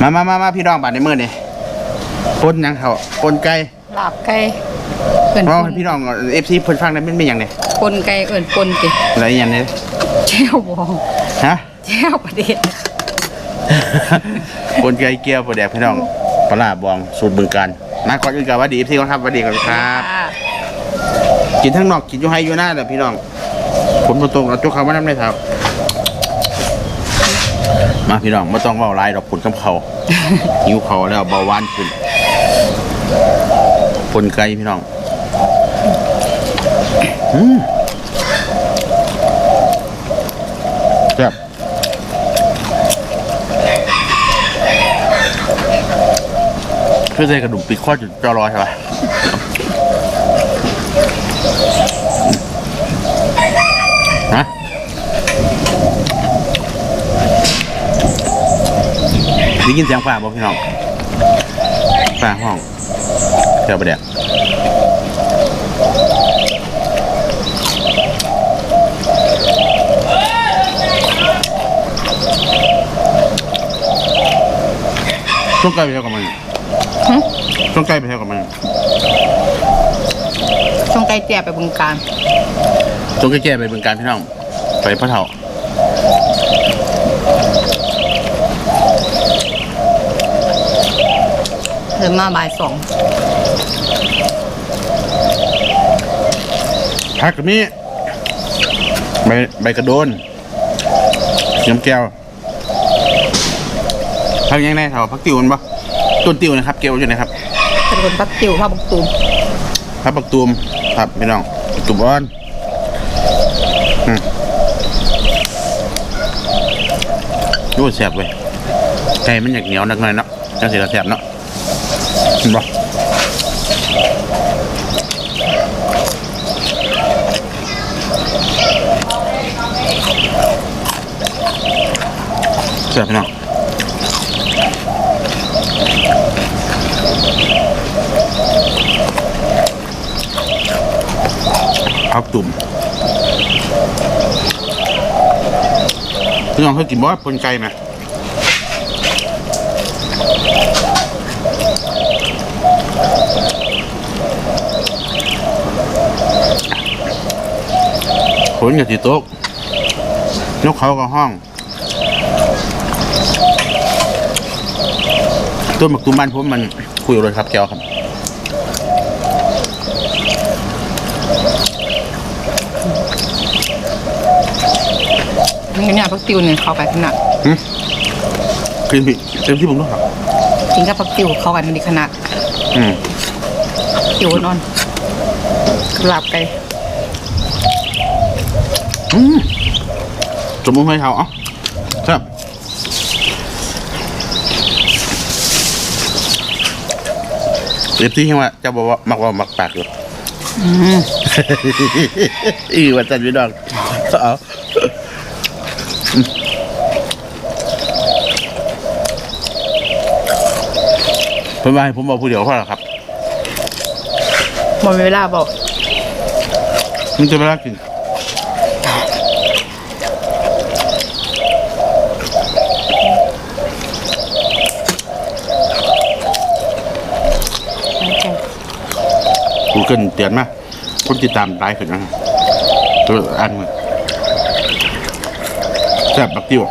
มามามามาพี่น้องบาดในมือนี่ปนหยังเขาปนไก่ลาบไก่เอิ้นเพราะปนพี่น้องเอฟซีเพิ่นฟังได้มันเป็นหยังไงปนไก่เอิ้นปนติอะไรอย่างนี้แจ่วบองฮะ แจ่วประเด็ดปนไก่เกี๊ยวปลาแดกพี่น้องปลาร้าบองสูตรบึงการมาก่อนอื่นกับว่าดีเอฟซีก่อนครับหวัสดีก่อนครับ อ่ากินทั้งนอกกินอยู่ให้อยู่หน้าเด้อพี่น้องผลประตรงเราจุกเขามาน้ำเลยครับ มาพี่น้องไม่ต้องเว่าหลายดอกผลกำเขาหิวเขาแล้วเบาหวานขึ้นผลไก่พี่น้องอืมแซ่บเพื่อใส่กระดูกปีกข้อจุดจอรอใช่ปะฮะ ได้ยินเสียงฝ่าบ่พี่น้องฝ่าห้องเจ้าประเดี๋ยวช่วงใกล้ไปเท่ากับมันช่วงใกล้ไปเท่ากับมันช่วงไก่แจ่ไปบึงการช่วงใกล้ๆไปบึงการพี่น้องไปพระเถา เดินมาบ่ายสองพักกับนี้ใบใบกระโดนน้ำแก้วพักยังไงเถาพักติวมันปะต้นติวนะครับเกลียวอยู่นะครับเป็นคนปักติวผ้าบักตูมพักปักตูมครับพี่น้องปักตูมอ่อนอืมดูแสบเว้ยไก่มันอยากเหนียวนักหน่อยเนาะจังสิละแสบเนาะ เห็นปะแสบพี่น้องพักตุ่มพี่น้องเคยกินบ่ปนไก่ไหม ผลกับสีโต๊ะนกเขากับห้อง ต้นหมักตุ้มบ้านผมมันคุยเลยครับแก้วครับนี่เนี่ยพักติวเนี่ยเข้าไปขนาดคือเต็มที่ผมต้องครับ จริงกับพักติวเข้ากันดีขนาดอืมติวนอนลาบไก่อืมสมมุติให้เขาเอะครับเด็บที่เห็นว่าจะบอกว่ามักว่ามักปากอยู่อืมอีว่าจันพี่น้องเอา อืมผมว่าให้ผมบอกผู้เดียวพอแล้วครับหมดเวลาบอกมันจะเวลากินกูเกินเตือนมาคนติดตามตายขึ้นนะตัวอันมันแซ่บบักติ้ว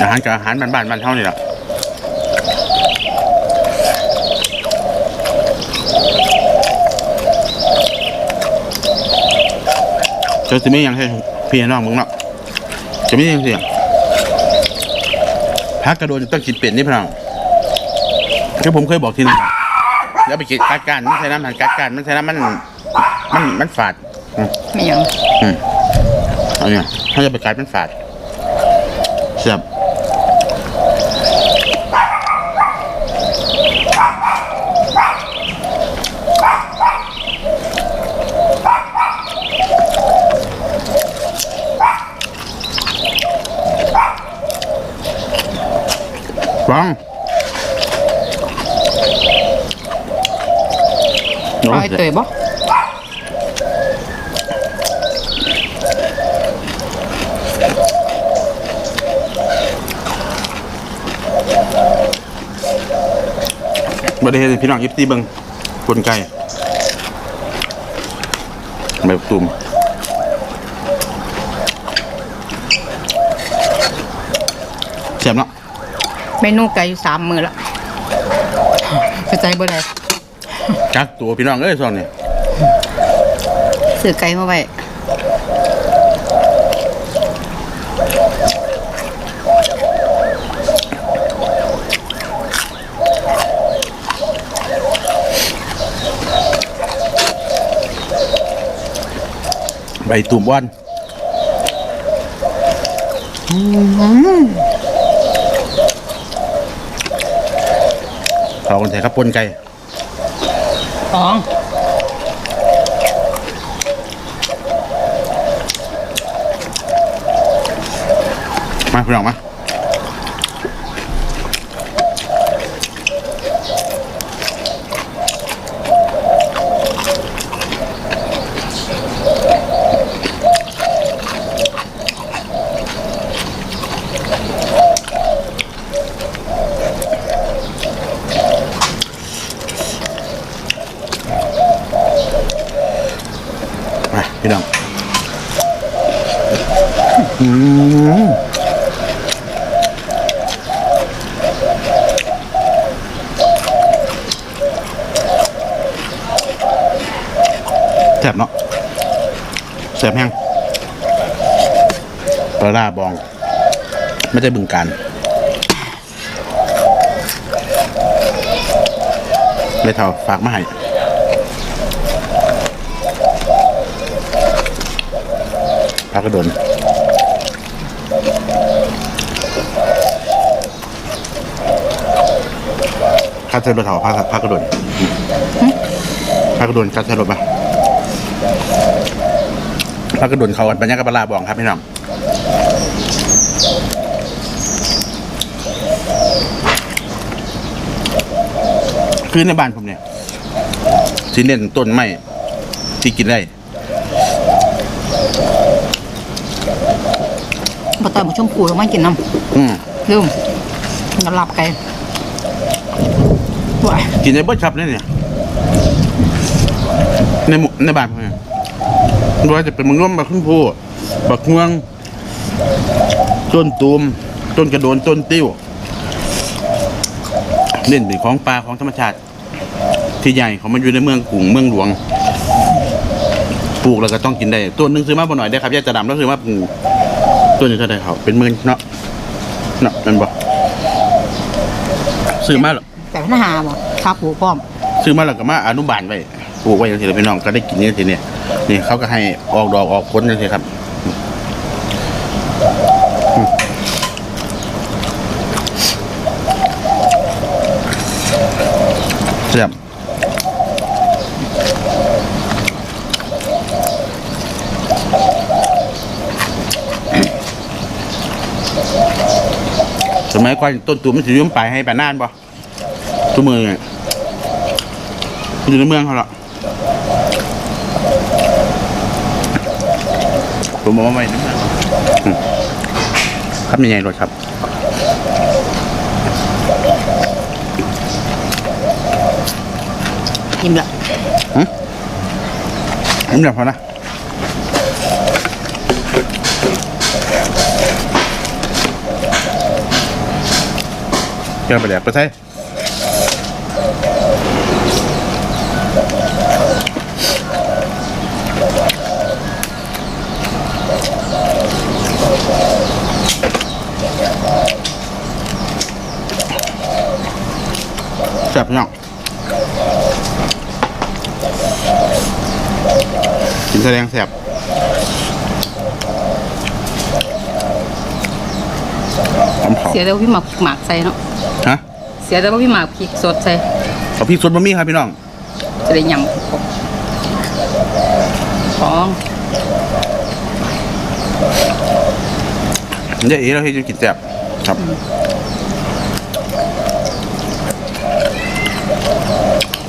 อาหารกับอาหารบ้านบ้านๆบ้านเท่านี่แหละ จะจะไม่ยังให้พี่น้องมึงเนาะจะไม่ยังเสียงพักกระโดนต้องกินเป็ดนี่พี่น้องที่ผมเคยบอกทีนึงแล้วไปกินกัดกันมันใช้น้ำมันกัดกันมันใช้น้ำมันมันมันฝาดอืมไม่ยังอืมเอาเนี่ยถ้าจะไปกัดมันฝาดเสียบ ฟังเอาไอเตยบ่บริเวณพี่น้องยิปซีเบิงกลไกแบบตุ่มเสียบเนาะ เมนูไก่อยู่สามมือละกระจายบ่ได้กักตัวพี่น้องเอ้ยส่วนนี้ซื้อไก่มาไว้ใบตุ่มว่านเขาคนไทยครับปนไก่สองมาพี่น้องมามาพี่น้องอืม แซ่บเนาะแซ่ บแห้งปลาร้าบอง ไม่ใช่บึงการไม่เท่าฝากมาให้ปลากระโดนข้าเส้นรถเถาปลาปลากระโดนปลากระโดนข้าเส้นรถปะ พระกระดุนเขากันปัญญากบปลาบองครับพี่น้องคือในบ้านผมเนี่ยที่เน้นต้นไม้ที่กินได้บ่ต้องมาชมพูแล้วมากินน้อืมำลืมน้ำลับไก่ว้ายกินได้เบิดครับเนี่ยเนี่ยในหมู่ในบ้านผมเนี่ย ไม่ว่าจะเป็นมังร่วมบักขึ้นพูบักม่วง ต้นตูม ต้นกระโดนต้นติ้วเล่นเป็นของปลาของธรรมชาติ ที่ใหญ่เขามันอยู่ในเมืองกรุงเมืองหลวง ปลูกแล้วก็ต้องกินได้ ต้นหนึงซื้อมาบ่หน่อยได้ครับยายจะดำแล้วซื้อมาปลูกต้นนี้เท่าไหร่เขาเป็นหมื่นเนาะเนาะนั่นบ่ซื้อมาหรอแต่ปัญหาบ่ข้าวผูพร้อมซื้อมาแล้วก็มาอนุบาลไว้ปลูกไว้อย่างที่เราพี่น้องก็ได้กินอย่างที่เนี่ย นี่เขาก็ให้ออกดอกออกผลอย่างที่ครับเสียบสมัยก่อนต้นตูมมันถือยุ่มไปให้ปานนานบ่ทุกมือไงอยู่ในเมืองเขาหรอ กผมบอกว่าไม่ในเมืองอืมครับยังไงรถครับอิ่มละผมอยากพอนะแกงไปแดกไปใช่ แซ่บเนาะกินแสดงแซ่บหอมเผาเสียแต่ว่าพี่หมากหมากใส่เนาะฮะเสียแต่ว่าพี่หมากพริกสดใส่เอาพริกสดบะหมี่ครับพี่น้องจะได้ยำครบสองเดี๋ยวเอ๋เราให้จะกินแซ่บครับ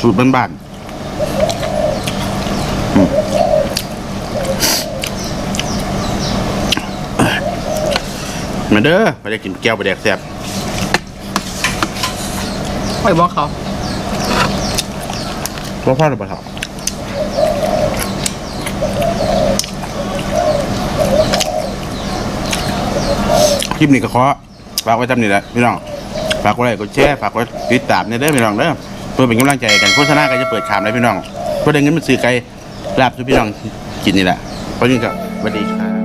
สูตรบ้านๆอืมมาเด้อมาได้กินแก้วไปแดกแซ่บค่อยบอกเขาพ่อพ่อหรือเปล่าครับคลิปนี้ก็ขอฝากไว้ทำนี่แหละพี่น้อง ฝากไว้กดแชร์ ฝากไว้ติดตามเนี่ยเด้อพี่น้องเด้อ เพื่อเป็นกำลังใจกันโฆษณาก็จะเปิดขามแลยพี่น้องเพื่อได้เงินมาซื้อไก่ลาบทุกพี่น้องกินนี่แหละเพราะงี้ก็สวัสดีครับ